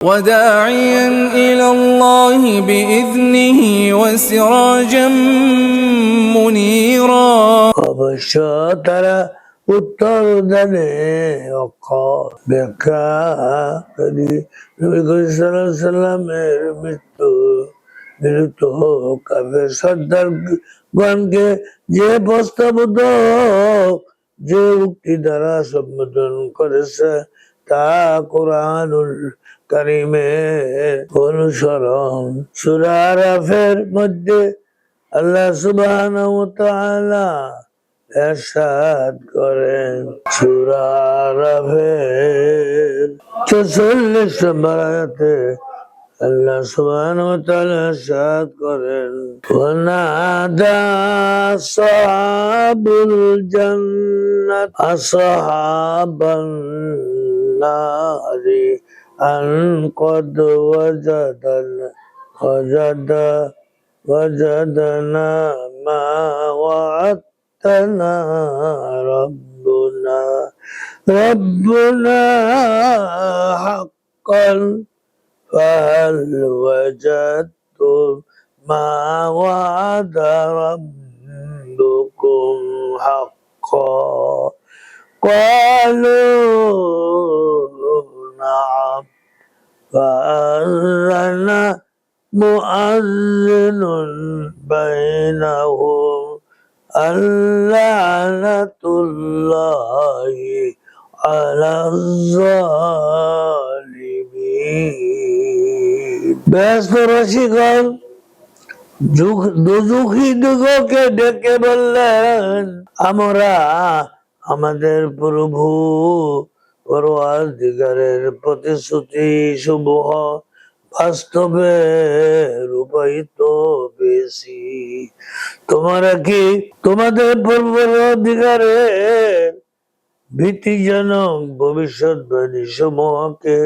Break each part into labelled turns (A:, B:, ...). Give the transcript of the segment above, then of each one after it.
A: وداعيا إلى الله بإذنه وسراجا منيرا
B: অবশ্য তারা উত্তর দানে ব্যাখ্যা করি নবী করিম সাল্লাল্লাহু আলাইহি সাল্লামের মৃত্যু বিরুদ্ধ কাফের সর্দার গণকে যে প্রস্তাবোধক যে উক্তি দ্বারা সম্বোধন করেছে তা কোরআনুল কারিমের অনুসরণ সূরা আরাফের মধ্যে আল্লাহ তাআলা এরশাদ করেন। সূরা আরাফের 44 নম্বর আয়াতে আল্লাহ এরশাদ করেন। ওয়া নাদা আসহাবুল জান্নাত আসহাবান নারি। أن قد وجد وجد وجدنا ما وعدتنا ربنا ربنا حقا فهل وجدتم ما وعد ربكم حقا قالوا مؤذن بينهم اللعنة الله على الظالمين ব্যস্ত রসিকল দুজুখী দুগকে ডেকে বললেন আমরা আমাদের প্রভু পরওয়ারদিগারের প্রতিশ্রুতি সমূহ বাস্তবে রূপায়িত পেয়েছি তোমরা কি তোমাদের পূর্বের অধিকারের ভীতিজনক ভবিষ্যৎবাণী সমূহকে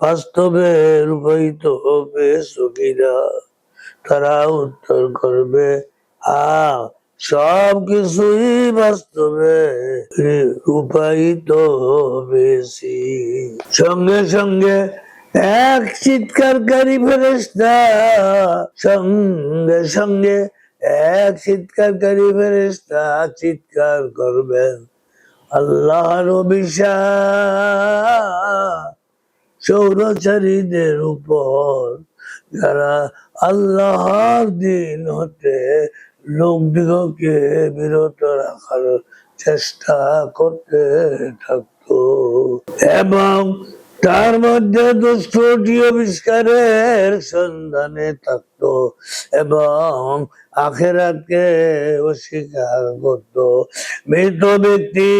B: বাস্তবে রূপায়িত পেয়েছ কিনা? তারা উত্তর করবে হা সব কিছুই বাস্তবে রূপায়িত পেয়েছি সঙ্গে সঙ্গে এক চিৎকারকারী ফেরেস্তা সঙ্গে সঙ্গে এক চিৎকারকারী ফেরেস্তা চিৎকার করবেন আল্লাহর অভিশাপ সৌরচারীদের উপর, যারা আল্লাহর দিন হতে লোকদিগকে বিরত রাখার চেষ্টা করতে থাকতো। এবং তার মধ্যে দুষ্টটি আবিষ্কারের সন্ধানে থাকত এবং আখেরাতকে অস্বীকার করত। মৃত ব্যক্তি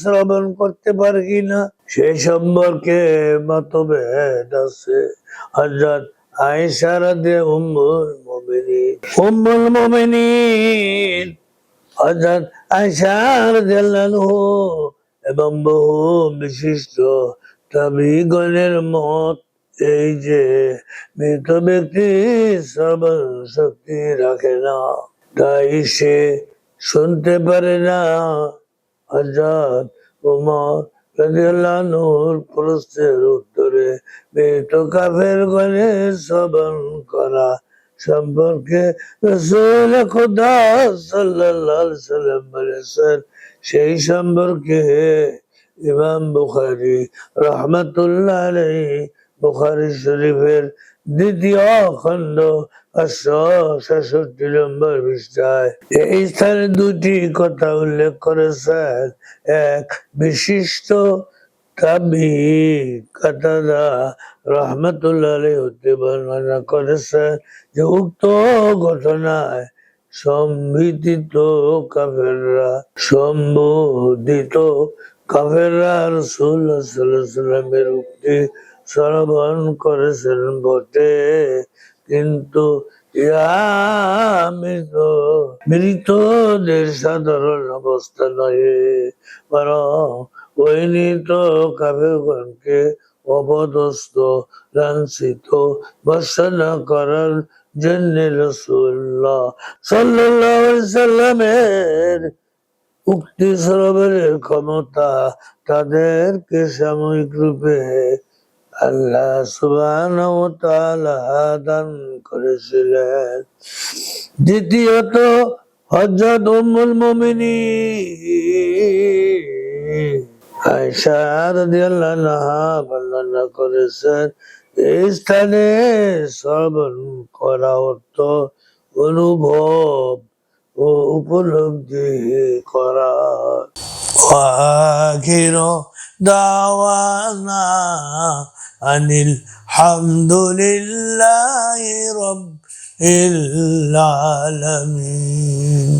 B: শ্রবণ করতে পারে কিনা সেই সম্পর্কে মতভেদ আছে। হজরত আয়েশা দিয়ে উম্মুল মুমিনিন উম্মুল মুমিনিন। হজরত আয়েশা রাদিয়াল্লাহু এবং বহু বিশিষ্ট তাবিগণের মত, এই যে মৃত ব্যক্তি শ্রবণ শক্তি রাখে না। তাই সে শুনতে পারে না। হজরত উমর প্রশ্নের উত্তরে, মৃত কাফের গণে শ্রবণ করা সম্পর্কে সাল্লাম বলেছেন, সেই সম্পর্কে ইমাম বুখারি রহমতুল্লাহ আলাই বুখারি শরীফের দ্বিতীয় খণ্ড পাঁচশো ছেষট্টি নম্বর পৃষ্ঠায়। এই স্থানে দুটি কথা উল্লেখ করেছেন। এক, বিশিষ্ট তাবি কাতাদা রহমতুল্লাহ আলাই হতে বর্ণনা করেছেন যে উক্ত ঘটনায় সম্বিদিত কাফেররা সম্বোধিত কাফেররা উক্তি করেছেন বটে। কিন্তু মৃতদের সাধারণ অবস্থা নয় বরং ওই নিত কাফেরগণকে লাঞ্ছিত বর্ষনা করার জন্য রসুল্লাহ সাল্লাহ সাল্লামের উক্তি শ্রবণের ক্ষমতা তাদেরকে সাময়িক রূপে আল্লাহ তাআলা দান করেছিলেন। দ্বিতীয়ত, হযরত উম্মুল বর্ণনা করেছেন, এই স্থানে শ্রবণ করা অর্থ অনুভব উপলব্ধি করা وآخر دعوانا أن الحمد لله رب العالمين